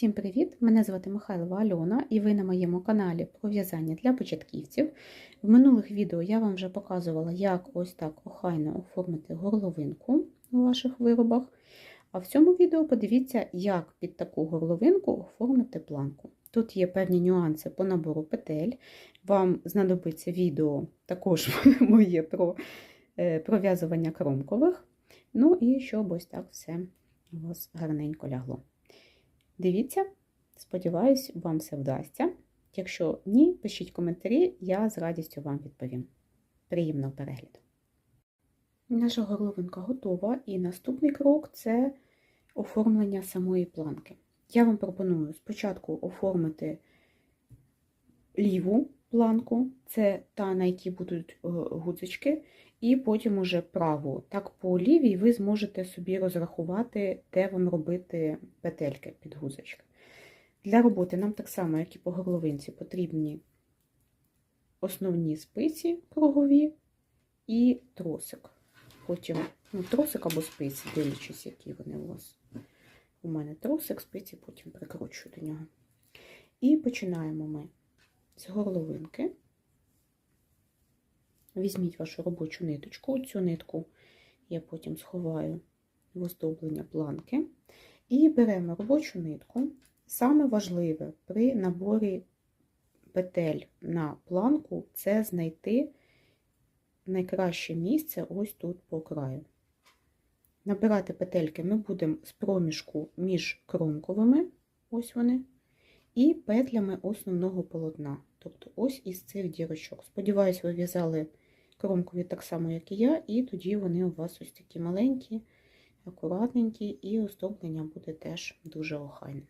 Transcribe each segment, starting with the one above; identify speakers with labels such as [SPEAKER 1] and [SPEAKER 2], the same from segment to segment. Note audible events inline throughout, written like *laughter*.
[SPEAKER 1] Всім привіт! Мене звати Михайлова Альона і ви на моєму каналі про в'язання для початківців. В минулих відео я вам вже показувала, як ось так охайно оформити горловинку у ваших виробах. А в цьому відео подивіться, як під таку горловинку оформити планку. Тут є певні нюанси по набору петель. Вам знадобиться відео також *laughs* моє про е, пров'язування кромкових. Ну і щоб ось так все у вас гарненько лягло. Дивіться, сподіваюсь, вам все вдасться. Якщо ні, пишіть коментарі, я з радістю вам відповім. Приємного перегляду! Наша горловинка готова, і наступний крок це оформлення самої планки. Я вам пропоную спочатку оформити ліву планку, це та, на якій будуть гудзички, і потім уже праву. Так, по лівій ви зможете собі розрахувати, де вам робити петельки під гудзички. Для роботи нам так само, як і по горловинці, потрібні основні спиці кругові і тросик. Потім ну, тросик або спиці, дивлячись, які вони у вас. У мене тросик, спиці, потім прикручую до нього. І починаємо ми з горловинки. Візьміть вашу робочу ниточку, цю нитку я потім сховаю в оздоблення планки. І беремо робочу нитку. Саме важливе при наборі петель на планку це знайти найкраще місце ось тут по краю. Набирати петельки ми будемо з проміжку між кромковими, ось вони, і петлями основного полотна. Тобто ось із цих дірочок. Сподіваюсь, ви в'язали кромкові так само, як і я, і тоді вони у вас ось такі маленькі, акуратненькі, і оздоблення буде теж дуже охайне.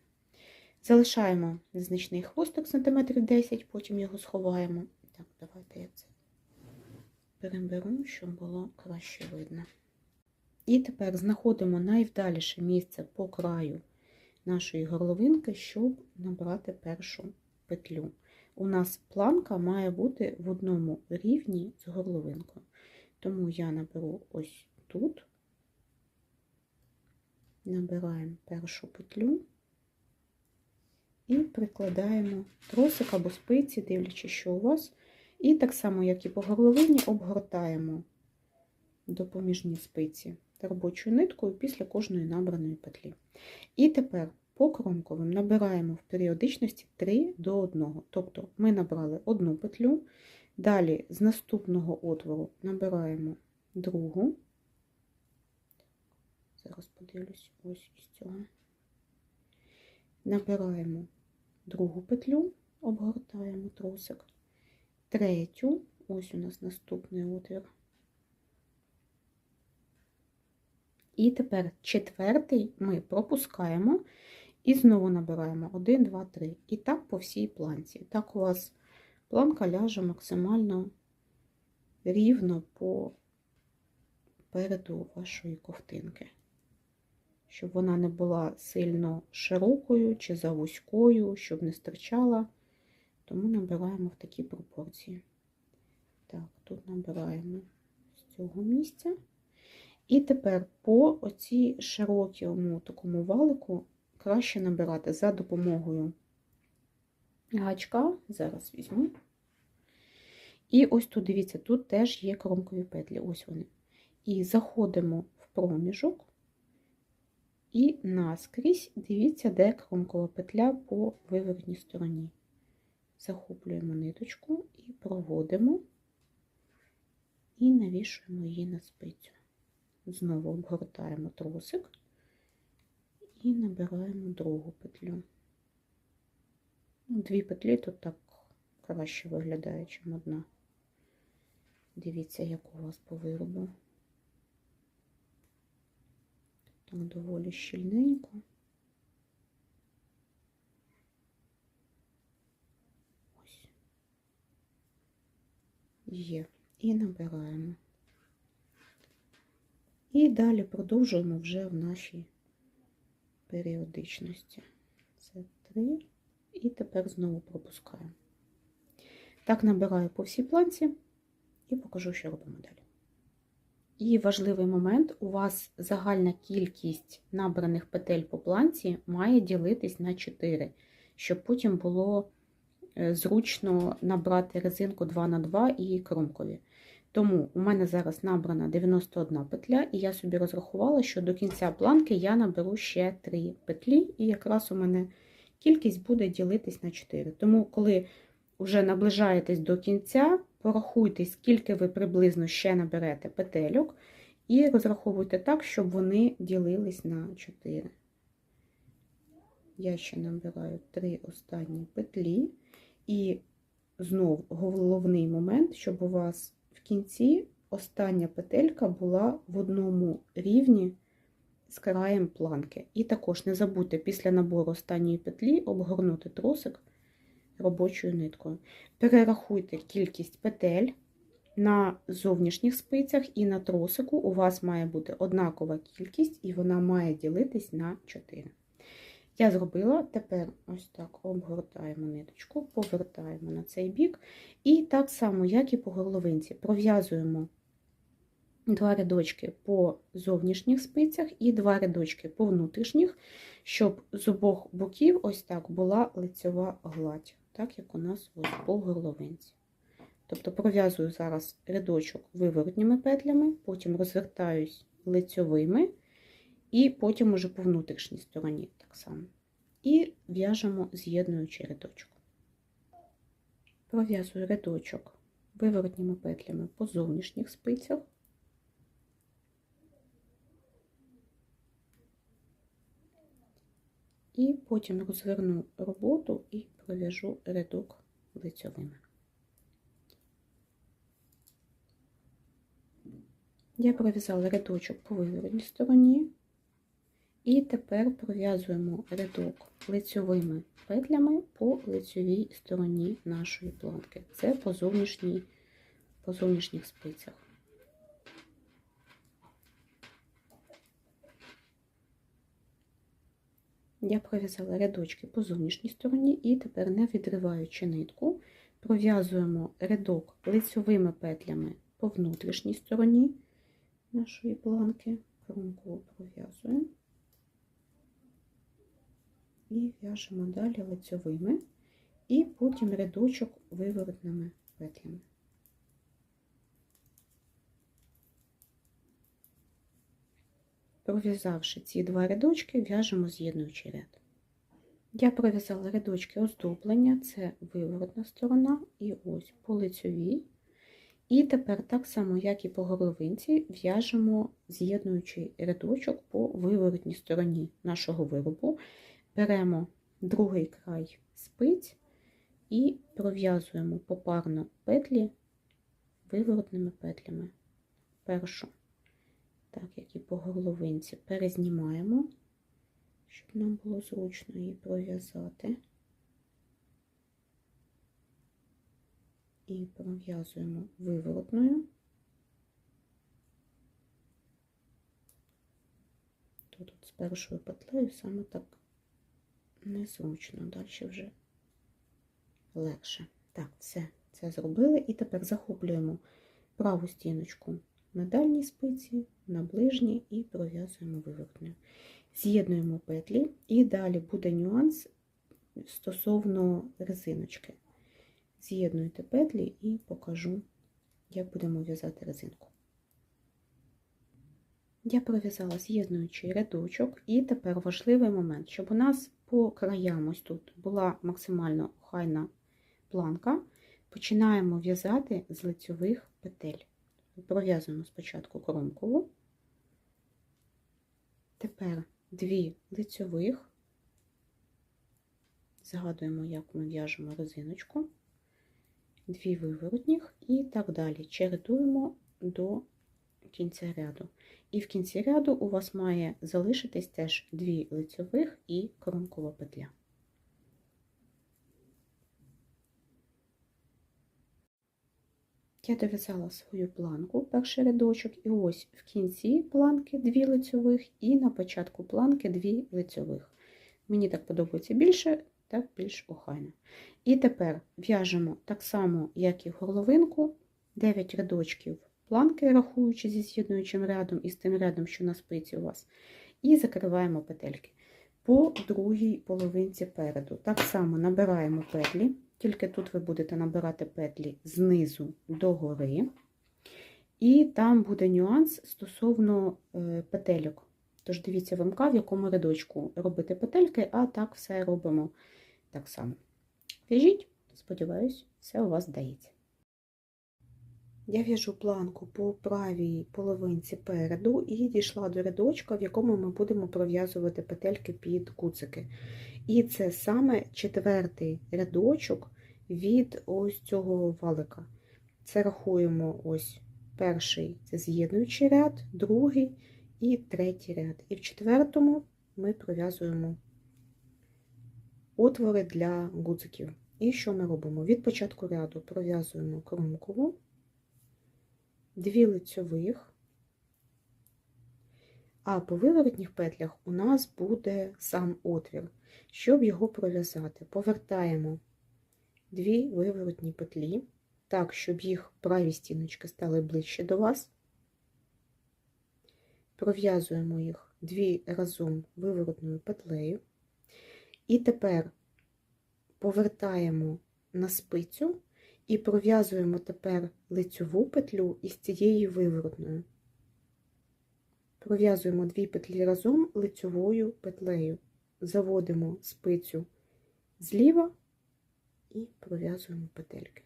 [SPEAKER 1] Залишаємо незначний хвостик сантиметрів 10, потім його сховаємо. Так, давайте я це переберу, щоб було краще видно. І тепер знаходимо найвдаліше місце по краю нашої горловинки, щоб набрати першу петлю. У нас планка має бути в одному рівні з горловинкою. Тому я наберу ось тут, набираємо першу петлю і прикладаємо тросик або спиці, дивлячись, що у вас. І так само, як і по горловині, обгортаємо допоміжні спиці робочою ниткою після кожної набраної петлі. І тепер по кромковим набираємо в періодичності 3 до 1. Тобто ми набрали одну петлю, далі з наступного отвору набираємо другу. Зараз подивлюсь, ось із цього. Набираємо другу петлю, обгортаємо тросик, третю, ось у нас наступний отвір. І тепер четвертий ми пропускаємо і знову набираємо 1, 2, 3. І так по всій планці. Так у вас планка ляже максимально рівно по переду вашої ковтинки. Щоб вона не була сильно широкою чи завузькою, щоб не стирчала. Тому набираємо в такі пропорції. Так, тут набираємо з цього місця. І тепер по оцій широкому такому валику краще набирати за допомогою гачка, зараз візьму. І ось тут, дивіться, тут теж є кромкові петлі, ось вони. І заходимо в проміжок, і наскрізь, дивіться, де кромкова петля по виворотній стороні. Захоплюємо ниточку і проводимо, і навішуємо її на спицю. Знову обгортаємо тросик і набираємо другу петлю. Ну, дві петлі тут так краще виглядає, ніж одна. Дивіться, як у вас по виробу. Так доволі щільненько. Ось. Є. І набираємо. І далі продовжуємо вже в нашій періодичності. Це 3. І тепер знову пропускаємо. Так набираю по всій планці і покажу, що робимо далі. І важливий момент, у вас загальна кількість набраних петель по планці має ділитись на 4, щоб потім було е, зручно набрати резинку 2 на 2 і кромкові. Тому у мене зараз набрана 91 петля, і я собі розрахувала, що до кінця планки я наберу ще 3 петлі, і якраз у мене кількість буде ділитись на 4. Тому, коли вже наближаєтесь до кінця, порахуйте, скільки ви приблизно ще наберете петельок, і розраховуйте так, щоб вони ділились на 4. Я ще набираю 3 останні петлі, і знов головний момент, щоб у вас в кінці остання петелька була в одному рівні з краєм планки. І також не забудьте після набору останньої петлі обгорнути тросик робочою ниткою. Перерахуйте кількість петель на зовнішніх спицях і на тросику у вас має бути однакова кількість, і вона має ділитись на 4. Я зробила, тепер ось так обгортаємо ниточку, повертаємо на цей бік. І так само, як і по горловинці, пров'язуємо два рядочки по зовнішніх спицях і два рядочки по внутрішніх, щоб з обох боків ось так була лицьова гладь, так як у нас ось по горловинці. Тобто пров'язую зараз рядочок виворотніми петлями, потім розвертаюсь лицьовими, і потім уже по внутрішній стороні так само. І в'яжемо з'єднуючий рядочок. Пров'язую рядочок виворотніми петлями по зовнішніх спицях. І потім розверну роботу і пров'яжу рядок лицьовими. Я пров'язала рядочок по виворотній стороні, і тепер пров'язуємо рядок лицьовими петлями по лицьовій стороні нашої планки. Це по, зовнішній, по зовнішніх спицях. Я пров'язала рядочки по зовнішній стороні, і тепер, не відриваючи нитку, пров'язуємо рядок лицьовими петлями по внутрішній стороні нашої планки, кромково пров'язуємо і в'яжемо далі лицьовими, і потім рядочок виворотними петлями. Пров'язавши ці два рядочки, в'яжемо з'єднуючий ряд. Я пров'язала рядочки оздоблення, це виворотна сторона, і ось по лицьовій. І тепер, так само, як і по горловинці, в'яжемо з'єднуючий рядочок по виворотній стороні нашого виробу. Беремо другий край спиць і пров'язуємо попарно петлі виворотними петлями. Першу, так як і по горловинці, перезнімаємо, щоб нам було зручно її пров'язати. І пров'язуємо виворотною. Тут з першою петлею саме так незручно, далі вже легше. Так, все, це зробили. І тепер захоплюємо праву стіночку на дальній спиці, на ближній і пров'язуємо виворотною. З'єднуємо петлі, і далі буде нюанс стосовно резиночки. З'єднуйте петлі і покажу, як будемо в'язати резинку. Я пров'язала з'єднуючий рядочок, і тепер важливий момент, щоб у нас по краям ось тут була максимально охайна планка, починаємо в'язати з лицьових петель. Пров'язуємо спочатку кромкову, тепер дві лицьових, згадуємо, як ми в'яжемо резиночку, дві виворотніх і так далі. Чередуємо до кінця ряду. І в кінці ряду у вас має залишитись теж дві лицьових і кромкова петля. Я дов'язала свою планку, перший рядочок, і ось в кінці планки дві лицьових, і на початку планки дві лицьових. Мені так подобається більше, так більш охайно. І тепер в'яжемо так само, як і в горловинку, 9 рядочків планки, рахуючи зі з'єднуючим рядом і з тим рядом, що на спиці у вас, і закриваємо петельки. По другій половинці переду. Так само набираємо петлі, тільки тут ви будете набирати петлі знизу до гори. І там буде нюанс стосовно е, петельок. Тож дивіться ВМК, в якому рядочку робити петельки, а так все робимо так само. В'яжіть, сподіваюсь, все у вас вдається. Я в'яжу планку по правій половинці переду і дійшла до рядочка, в якому ми будемо пров'язувати петельки під куцики. І це саме четвертий рядочок від ось цього валика. Це рахуємо ось перший це з'єднуючий ряд, другий і третій ряд. І в четвертому ми пров'язуємо отвори для гудзиків. І що ми робимо? Від початку ряду пров'язуємо кромкову, дві лицьових, а по виворотніх петлях у нас буде сам отвір. Щоб його пров'язати, повертаємо дві виворотні петлі, так, щоб їх праві стіночки стали ближче до вас. Пров'язуємо їх дві разом виворотною петлею. І тепер повертаємо на спицю і пров'язуємо тепер лицьову петлю із цією виворотною. Пров'язуємо дві петлі разом лицьовою петлею. Заводимо спицю зліва і пров'язуємо петельки.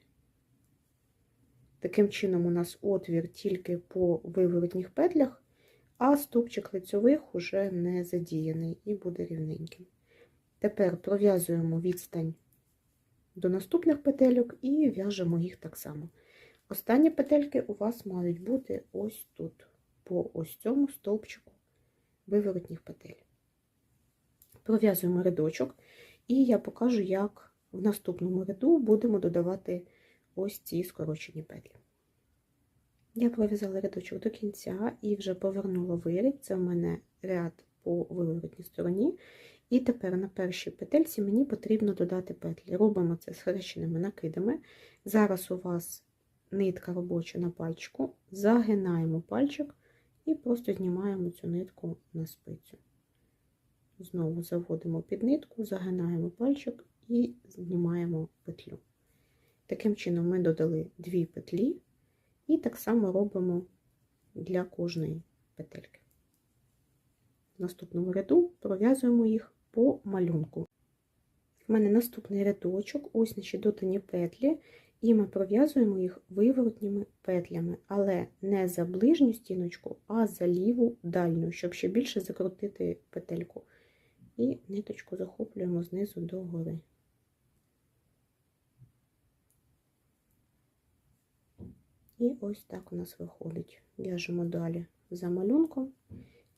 [SPEAKER 1] Таким чином, у нас отвір тільки по виворотніх петлях, а стовпчик лицьових уже не задіяний і буде рівненьким. Тепер пров'язуємо відстань до наступних петельок і в'яжемо їх так само. Останні петельки у вас мають бути ось тут, по ось цьому стовпчику виворотніх петель. Пров'язуємо рядочок, і я покажу, як в наступному ряду будемо додавати ось ці скорочені петлі. Я пров'язала рядочок до кінця і вже повернула виріб. Це в мене ряд по виворотній стороні. І тепер на першій петельці мені потрібно додати петлі. Робимо це схрещеними накидами. Зараз у вас нитка робоча на пальчику, загинаємо пальчик і просто знімаємо цю нитку на спицю. Знову заводимо під нитку, загинаємо пальчик і знімаємо петлю. Таким чином, ми додали дві петлі, і так само робимо для кожної петельки. В наступному ряду пров'язуємо їх по малюнку. У мене наступний рядочок, ось наші додані петлі, і ми пров'язуємо їх виворотніми петлями, але не за ближню стіночку, а за ліву дальню, щоб ще більше закрутити петельку. І ниточку захоплюємо знизу до гори. І ось так у нас виходить. В'яжемо далі за малюнком.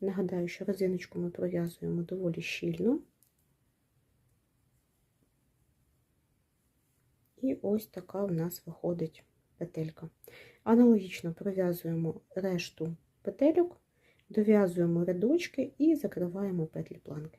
[SPEAKER 1] Нагадаю, що резиночку ми пров'язуємо доволі щільно. І ось така у нас виходить петелька. Аналогічно пров'язуємо решту петельок, дов'язуємо рядочки і закриваємо петлі планки.